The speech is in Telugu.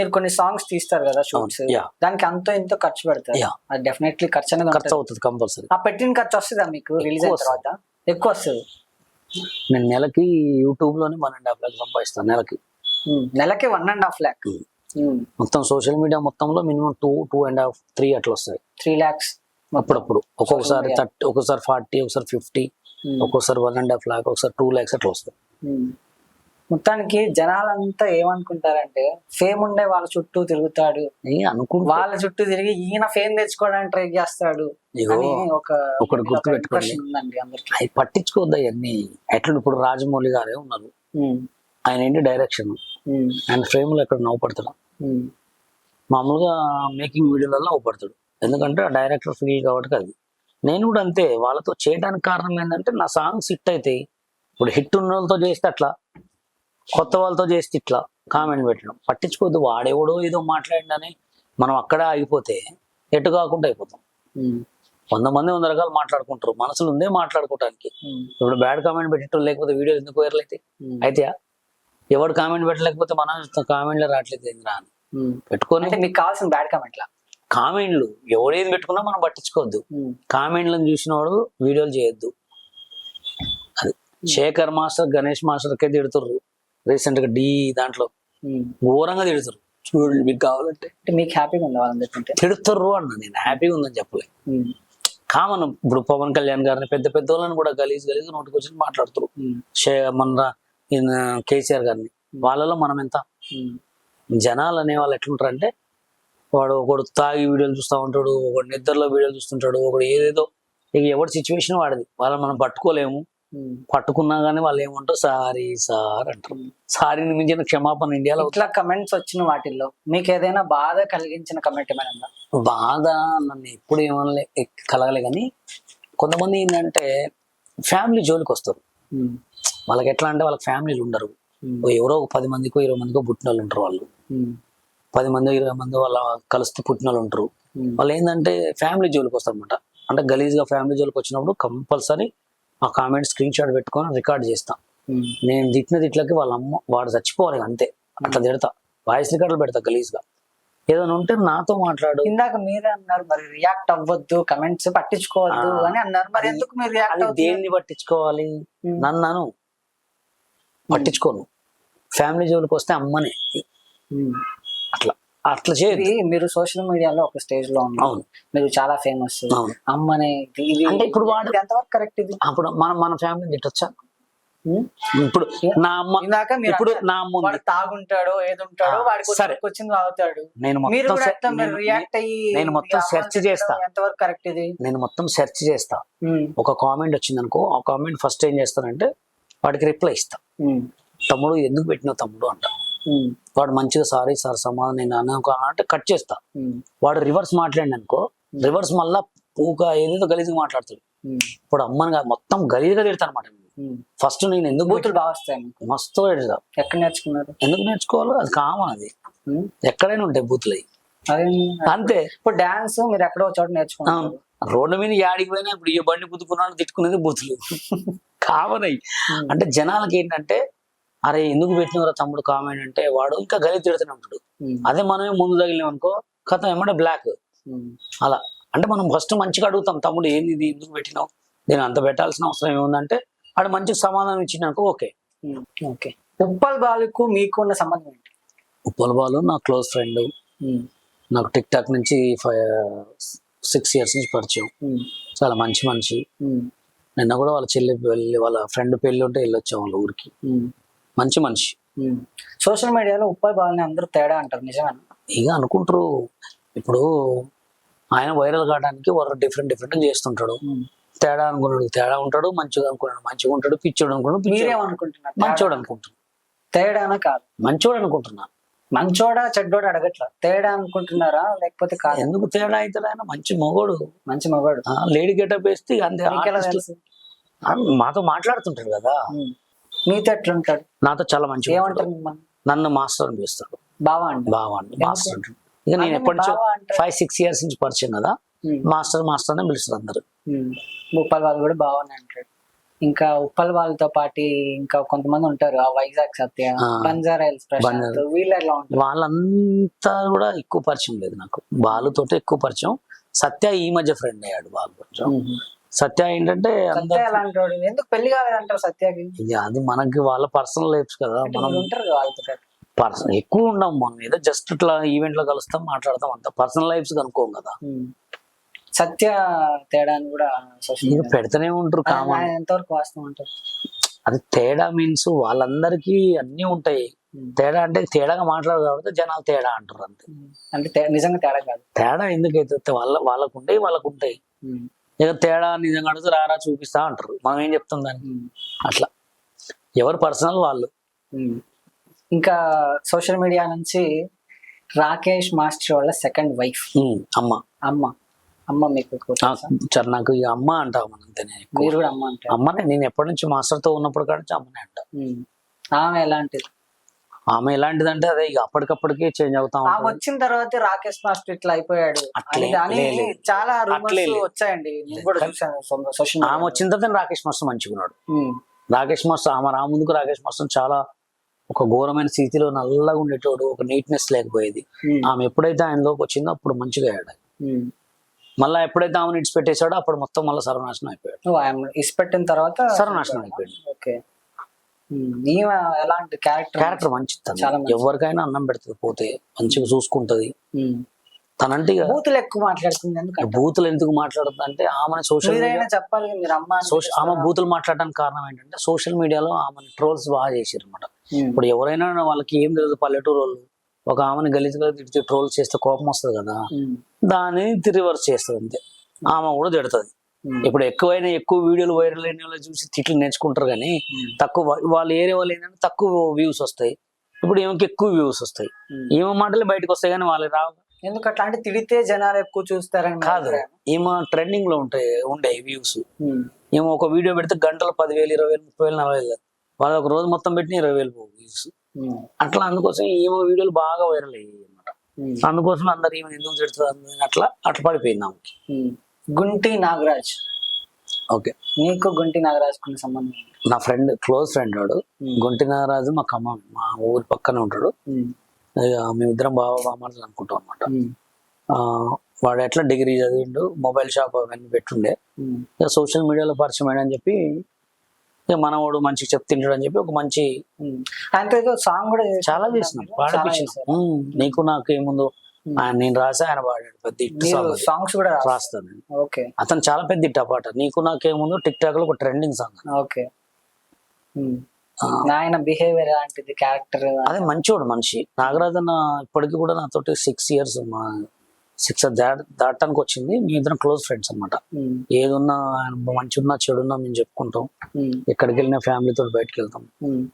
మీరు కొన్ని సాంగ్స్ తీస్తారు కదా షూట్స్ yeah. దానికి అంతో ఎంతో ఖర్చు పెడతారు. Yeah. అది డెఫినెట్లీ ఖర్చు అనేది ఖర్చు ఉంటుంది. అవుతుంది కంపల్సరీ ఆ పెట్టిన ఖర్చు వస్తుందా మీకు? రిలీజ్ అయిన ఎక్కువ తర్వాత? ఎక్కువ వస్తుంది. నేను నెలకి యూట్యూబ్లోనే వన్ అండ్ హాఫ్ లాక్ సంపాదిస్తాను నెలకి. ఉమ్, నెలకి వన్ అండ్ హాఫ్ ల్యాక్ మొత్తం సోషల్ మీడియా మొత్తంలో minimum two two and half three అట్లా వస్తాయి. త్రీ ల్యాక్స్ అప్పుడప్పుడు. ఒక్కొక్కసారి media. థర్టీ ఒక్కొక్కసారి ఫార్టీ ఒకసారి ఫిఫ్టీ ఒక్కొక్కసారి వన్ అండ్ హాఫ్ లాక్ ఒకసారి టూ ల్యాక్స్ అట్లా వస్తాయి. మొత్తానికి జనాలంతా ఏమనుకుంటారంటే ఫేమ్ ఉండే వాళ్ళ చుట్టూ తిరుగుతాడు. అనుకుంటా. వాళ్ళ చుట్టూ తిరిగి ఈయన ఫేమ్ తెచ్చుకోవడానికి ట్రై చేస్తాడు ఒకటి గుర్తు పెట్టుకోండి. అవి పట్టించుకోవద్దు అవన్నీ. ఎట్లా ఇప్పుడు రాజమౌళి గారే ఉన్నారు. ఆయన ఏంటి డైరెక్షన్ ఆయన ఫ్రేమ్లో ఎక్కడ నవ్వుపడతాడు? మామూలుగా మేకింగ్ వీడియోలలో నవ్వుపడతాడు. ఎందుకంటే ఆ డైరెక్టర్ ఫీల్ కాబట్టి అది. నేను కూడా అంతే. వాళ్ళతో చేయడానికి కారణం ఏంటంటే నా సాంగ్స్ హిట్ అవుతాయి ఇప్పుడు హిట్ ఉన్న వాళ్ళతో చేస్తే అట్లా. కొత్త వాళ్ళతో చేస్తే ఇట్లా కామెంట్ పెట్టడం. పట్టించుకోవద్దు వాడెవడో ఏదో మాట్లాడిండని మనం అక్కడే ఆగిపోతే ఎటు కాకుండా అయిపోతాం. వంద మంది వంద రకాలు మాట్లాడుకుంటారు. మనసులు ఉందే మాట్లాడుకోవడానికి ఇప్పుడు బ్యాడ్ కామెంట్ పెట్టేటోళ్ళు లేకపోతే వీడియో ఎందుకు వైరల్ అయితే అయితే ఎవడు కామెంట్ పెట్టలేకపోతే మనం కామెంట్లో రావట్లేదు ఏందిరా అని. పెట్టుకొని మీకు కావాల్సిన బ్యాడ్ కామెంట్లా? కామెంట్లు. ఎవడేది పెట్టుకున్నా మనం పట్టించుకోవద్దు. కామెంట్లను చూసినవాడు వీడియోలు చేయొద్దు. అది. శేఖర్ మాస్టర్ గణేష్ మాస్టర్కే తిడుతుర్రు. రీసెంట్గా డి దాంట్లో ఘోరంగా తిడుతుర్రు చూడండి మీకు కావాలంటే. మీకు హ్యాపీగా ఉంది వాళ్ళని తిడుతుర్రు అన్న నేను హ్యాపీగా ఉందని చెప్పలే. కామన్ ఇప్పుడు పవన్ కళ్యాణ్ గారిని పెద్ద పెద్ద వాళ్ళని కూడా గలీజ్ గలీజ్ నోటికి వచ్చి మాట్లాడుతారు. మన కేసీఆర్ గారిని. వాళ్ళలో మనం ఎంత? జనాలు అనే వాళ్ళు ఎట్లుంటారంటే వాడు ఒకడు తాగి వీడియోలు చూస్తూ ఉంటాడు ఒకడు నిద్రలో వీడియోలు చూస్తుంటాడు ఒకడు ఏదేదో. ఇక ఎవరి సిచ్యువేషన్ వాడిది? వాళ్ళని మనం పట్టుకోలేము. పట్టుకున్నా కానీ వాళ్ళు ఏమంటారు సారీ సార్ అంటారు. సారీని మించిన క్షమాపణ ఇండియాలో ఇట్లా కమెంట్స్ వచ్చిన వాటిల్లో మీకు ఏదైనా బాధ కలిగించిన కమెంట్ ఏమైనా బాధ నన్ను ఎప్పుడు ఏమనలే ఎక్- కలగలే కానీ కొంతమంది ఏంటంటే ఫ్యామిలీ జోలికి వస్తారు. వాళ్ళకి ఎట్లా అంటే వాళ్ళకి ఫ్యామిలీలు ఉండరు. ఎవరో ఒక పది మందికో ఇరవై మందికో పుట్టిన వాళ్ళు ఉంటారు వాళ్ళు. పది మంది ఇరవై మంది వాళ్ళ కలిస్తే పుట్టిన వాళ్ళు ఉంటారు వాళ్ళు ఏంటంటే ఫ్యామిలీ జోలికి వస్తారు అనమాట అంటే గలీజ్గా ఫ్యామిలీ జోలికి వచ్చినప్పుడు కంపల్సరీ ఆ కామెంట్ స్క్రీన్ షాట్ పెట్టుకొని రికార్డ్ చేస్తా. నేను తిట్టిన తిట్లకి వాళ్ళ అమ్మ వాడు చచ్చిపోవాలి అంతే. అట్లా తిడతా. వాయిస్ రికార్డులు పెడతా గలీజ్గా. ఏదైనా ఉంటే నాతో మాట్లాడు. ఇందాక మీరే అన్నారు మరి రియాక్ట్ అవ్వద్దు కమెంట్స్ పట్టించుకోవద్దు. అని అన్నారు. మరి ఎందుకు మీరు రియాక్ట్ దేన్ని పట్టించుకోవాలి? నన్ను పట్టించుకోను. ఫ్యామిలీ జోలికి వస్తే అమ్మనే. అట్లా చేయదు మీరు సోషల్ మీడియాలో ఒక స్టేజ్లో ఉన్నారు. అవును. మీరు చాలా ఫేమస్. అమ్మనే అంటే ఇప్పుడు వాడు- ఎంతవరకు కరెక్ట్ ఇది? అప్పుడు మన మన ఫ్యామిలీ తిట్టొచ్చా. ఇప్పుడు నా అమ్మ ఇందాక మీరు ఇప్పుడు నా అమ్మ తాగుంటాడో ఏది ఉంటాడో వాడికి సరే. వచ్చి- వచ్చింది తాగుతాడు. నేను మొత్తం రియాక్ట్ అయ్యి నేను మొత్తం తిట్టడం చేస్తా. ఎంతవరకు కరెక్ట్ ఇది? నేను మొత్తం సెర్చ్ చేస్తా. ఒక కామెంట్ వచ్చింది అనుకో ఆ కామెంట్ ఫస్ట్ ఏం చేస్తానంటే వాడికి రిప్లై ఇస్తా. తమ్ముడు ఎందుకు పెట్టినావు తమ్ముడు? అంట. వాడు మంచిగా సారీ సార్ సమాధానం నేను అన్నాను అంటే కట్ చేస్తా. ఉమ్, వాడు రివర్స్ మాట్లాడి అనుకో రివర్స్ మళ్ళా పూక ఏదేదో గలీజ్గా మాట్లాడుతాడు. ఉమ్, ఇప్పుడు అమ్మని కాదు మొత్తం గలీజ్గా తిడతాను అనమాట. ఫస్ట్ నేను ఎందుకు బూతులు బాగా వస్తాయి మస్తు ఎక్కడ నేర్చుకున్నారు? ఎందుకు నేర్చుకోవాలి? అది కామన్ అది. ఎక్కడైనా ఉంటాయి బూతులు అవి అంతే. ఇప్పుడు డాన్స్ మీరు ఎక్కడో చోట నేర్చుకున్నారు. అవును. రోడ్డు మీద యాడికి పోయినా ఇప్పుడు ఈ బండి పుద్దుకున్నాడు తిట్టుకునేది బూతులు. కామన్ అయ్యి అంటే జనాలకి ఏంటంటే అరే ఎందుకు పెట్టినవరా తమ్ముడు కామెంట్ అంటే వాడు ఇంకా గలి తిడుతూనే ఉంటాడు. అదే మనమే ముందు తగిలినాం అనుకో కథ ఏమంటే బ్లాక్ అలా. అంటే మనం ఫస్ట్ మంచిగా అడుగుతాం తమ్ముడు ఏంది ఇది ఎందుకు పెట్టినావు? నేను అంత పెట్టాల్సిన అవసరం ఏముందంటే ఆడు మంచిగా సమాధానం ఇచ్చినాక ఓకే. ఓకే. ఉప్పల్ బాలుకు మీకు ఉన్న సంబంధం ఏంటి? ఉప్పల్ బాలు నా క్లోజ్ ఫ్రెండ్ నాకు టిక్ టాక్ నుంచి ఫైవ్ సిక్స్ ఇయర్స్ నుంచి పరిచయం. చాలా మంచి మనిషి. నిన్న కూడా వాళ్ళ చెల్లి పెళ్ళి వాళ్ళ ఫ్రెండ్ పెళ్ళి ఉంటే వెళ్ళొచ్చాం వాళ్ళ ఊరికి. మంచి మనిషి. సోషల్ మీడియాలో ఉప్పల్ బాలుని అందరూ తేడా అంటారు నిజమేనా? ఇక అనుకుంటారు. ఇప్పుడు ఆయన వైరల్ కావడానికి వారు డిఫరెంట్ డిఫరెంట్ చేస్తుంటాడు. తేడా అనుకున్నాడు తేడా ఉంటాడు మంచిగా అనుకున్నాడు మంచిగా ఉంటాడు పిచ్చోడు అనుకున్నాడు మీరేమనుకుంటున్నారు మంచోడు అనుకుంటున్నాను తేడానా కాదు? మంచోడు అనుకుంటున్నాను మంచోడా చెడ్డోడా అడగట్లా? తేడా అనుకుంటున్నారా లేకపోతే కాదు? ఎందుకు తేడా అవుతాడు ఆయన మంచి మొగోడు. మంచి మగాడు. లేడీ గెటప్ వేస్తే అంతే. మాతో మాట్లాడుతుంటాడు కదా. మీతో ఎట్లుంటాడు నాతో చాలా ఉంటాడు. ఏమంటారు మిమ్మల్ని? నన్ను మాస్టర్ అని పిలుస్తాడు బావా అండి బావా అండి మాస్టర్ అంటాడు ఇక నేను ఎప్పటి నుంచో ఫైవ్ సిక్స్ ఇయర్స్ నుంచి పరిచయం కదా. మాస్టర్ మాస్టర్ అని పిలుస్తారు అందరు. ముప్పై వాళ్ళు కూడా బావని అంటాడు ఇంకా ఉప్పల్ వాళ్ళతో పాటు ఇంకా కొంతమంది ఉంటారు. ఆ వైజాగ్ సత్య. బంజారా హిల్స్. వీళ్ళు ఎలా ఉంటారు? వాళ్ళంతా కూడా ఎక్కువ పరిచయం లేదు నాకు. బాలుతోటే ఎక్కువ పరిచయం. సత్య ఈ మధ్య ఫ్రెండ్ అయ్యాడు బాలు కొంచెం. సత్య ఏంటంటే ఎందుకు పెళ్ళి కాలేదంటారు సత్యకి అది మనకి వాళ్ళ పర్సనల్ లైఫ్స్ కదా మనం ఉంటారు వాళ్ళతో. పర్సనల్ ఎక్కువ ఉండం మనం ఏదో జస్ట్ ఇట్లా ఈవెంట్లో కలుస్తాం మాట్లాడతాం అంత. పర్సనల్ లైఫ్స్ కనుక్కోం కదా. సత్య తేడా అని కూడా సోషల్ పెడతానే ఉంటారు కామన్. ఎంతవరకు వాస్తవం అంటారు? అది తేడా మీన్స్ వాళ్ళందరికీ అన్ని ఉంటాయి. తేడా అంటే తేడాగా మాట్లాడదు కాబట్టి జనాలు తేడా అంటారు అంతే. అంటే నిజంగా తేడా కాదు. తేడా ఎందుకైతే వాళ్ళ వాళ్ళకు ఉంటాయి వాళ్ళకు ఉంటాయి. ఇక తేడా నిజంగా అడిగితే రారా చూపిస్తా అంటారు మనం ఏం చెప్తాం ఉమ్. అట్లా ఎవరు పర్సనల్ వాళ్ళు. ఇంకా సోషల్ మీడియా నుంచి రాకేష్ మాస్టర్ వాళ్ళ సెకండ్ వైఫ్ అమ్మ అమ్మ అమ్మ మీకు? సరే నాకు ఈ అమ్మ అంటావు మనం. మీరు కూడా అమ్మ అంటారు అమ్మనే నేను ఎప్పటి నుంచి మాస్టర్తో ఉన్నప్పుడు కాడ నుంచి అమ్మనే అంట ఉమ్. ఆమె ఎలాంటిది ఆమె ఎలాంటిదంటే అదే ఇక అప్పటికప్పటికే చేంజ్ అవుతా ఆమె వచ్చిన తర్వాత రాకేష్ మాస్టర్ ఇట్లా అయిపోయాడు. అని-. చాలా రూమర్స్. వచ్చాయండి. ఆమె వచ్చిన తర్వాత రాకేష్ మాస్టర్ మంచిగున్నాడు రాకేష్ మాస్టర్ ఆమె రా ముందుకు రాకేష్ మాస్టర్ చాలా ఒక ఘోరమైన స్థితిలో నల్లగా ఉండేటోడు ఒక నీట్నెస్ లేకపోయేది. ఆమె ఎప్పుడైతే ఆయనలోకి వచ్చిందో అప్పుడు మంచిగా అయ్యాడు. మళ్ళీ ఎప్పుడైతే ఆమెను ఇడిచిపెట్టేశాడో అప్పుడు మొత్తం మళ్ళీ సర్వనాశనం అయిపోయాడు. ఇష్టపెట్టిన తర్వాత సర్వనాశనం అయిపోయాడు ఓకే. ఎలాంటి క్యారెక్టర్ క్యారెక్టర్ మంచిది. ఎవరికైనా అన్నం పెడుతుంది పోతే మంచిగా చూసుకుంటది తనంటే బూతులు ఎక్కువ మాట్లాడుతుంది ఎందుకంటే బూతులు ఎందుకు మాట్లాడుతుంది అంటే ఆమె సోషల్ చెప్పాలి మీరు అమ్మ సోషల్ ఆమె? బూతులు మాట్లాడడానికి కారణం ఏంటంటే సోషల్ మీడియాలో ఆమె ట్రోల్స్ బాగా చేసారు అనమాట. ఇప్పుడు ఎవరైనా వాళ్ళకి ఏం తెలియదు పల్లెటూరు వాళ్ళు ఒక ఆమెను గలీజ్గా తిడిచి ట్రోల్స్ చేస్తే కోపం వస్తుంది కదా. దాన్ని రివర్స్ చేస్తుంది అంతే ఆమె కూడా తిడుతుంది. ఇప్పుడు ఎక్కువైనా ఎక్కువ వీడియోలు వైరల్ అయిన వాళ్ళు చూసి తిట్లు నేర్చుకుంటారు కానీ. తక్కువ వాళ్ళ ఏరియా వాళ్ళు ఏంటంటే తక్కువ వ్యూస్ వస్తాయి ఇప్పుడు ఈమెకి ఎక్కువ వ్యూస్ వస్తాయి. ఈమె మాటలే బయటకు వస్తాయి కానీ వాళ్ళకి రావు ఎందుకు అట్లా అంటే తిడితే జనాలు ఎక్కువ చూస్తారని కాదు? ఈమె ట్రెండింగ్లో ఉంటాయి ఉండే వ్యూస్. ఏమో ఒక వీడియో పెడితే గంటలు పదివేలు ఇరవై వేలు ముప్పై వేలు నలభై వేలు వాళ్ళు ఒక రోజు మొత్తం పెట్టిన ఇరవై వేలు వ్యూస్ ఉమ్. అట్లా అందుకోసం ఈమె వీడియోలు బాగా వైరల్ అయ్యాయి అనమాట. అందుకోసం అందరు ఈమె ఎందుకు తిడుతుంది అట్లా అట్లా పడిపోయింది ఆమెకి. గుంటి నాగరాజ్ ఓకే నీకు గుంటి నాగరాజ్ కొన్ని సంబంధం. నా ఫ్రెండ్ క్లోజ్ ఫ్రెండ్ వాడు. గుంటి నాగరాజు మా ఖమ్మం మా ఊరి పక్కనే ఉంటాడు మేమిద్దరం బాగా బామాటలు అనుకుంటాం అనమాట. వాడు ఎట్లా డిగ్రీ చదివిండు మొబైల్ షాప్ అవన్నీ పెట్టుండే. ఇక సోషల్ మీడియాలో పరిచయం అయ్యాడని చెప్పి ఇక మనవాడు మంచిగా చెప్తింటాడు అని చెప్పి ఒక మంచి సాంగ్ కూడా. చాలా చేసినాం పాడిపించినాం నీకు నాకు ఏముందో. ఆయన నేను రాసా ఆయన పాడాడు పెద్ద. సాంగ్స్ కూడా. రాస్తాను. ఓకే. అతను చాలా పెద్ద ఇట్ట పాట. నీకు నాకేముందో? టిక్ టాక్లో ఒక ట్రెండింగ్ సాంగ్ ఓకే ఉమ్. ఆయన బిహేవియర్ ఎలాంటిది క్యారెక్టర్ అదే మంచోడు మనిషి. నాగరాజు అన్న ఇప్పటికీ కూడా నాతోటి సిక్స్ ఇయర్స్ మా సిక్స్ దాటానికి వచ్చింది. మీ ఇద్దరం క్లోజ్ ఫ్రెండ్స్ అన్నమాట. ఏదున్నా ఆయన మంచి ఉన్నా చెడున్నా మేము చెప్పుకుంటాం. ఎక్కడికి వెళ్ళినా ఫ్యామిలీతో బయటకు వెళ్తాం.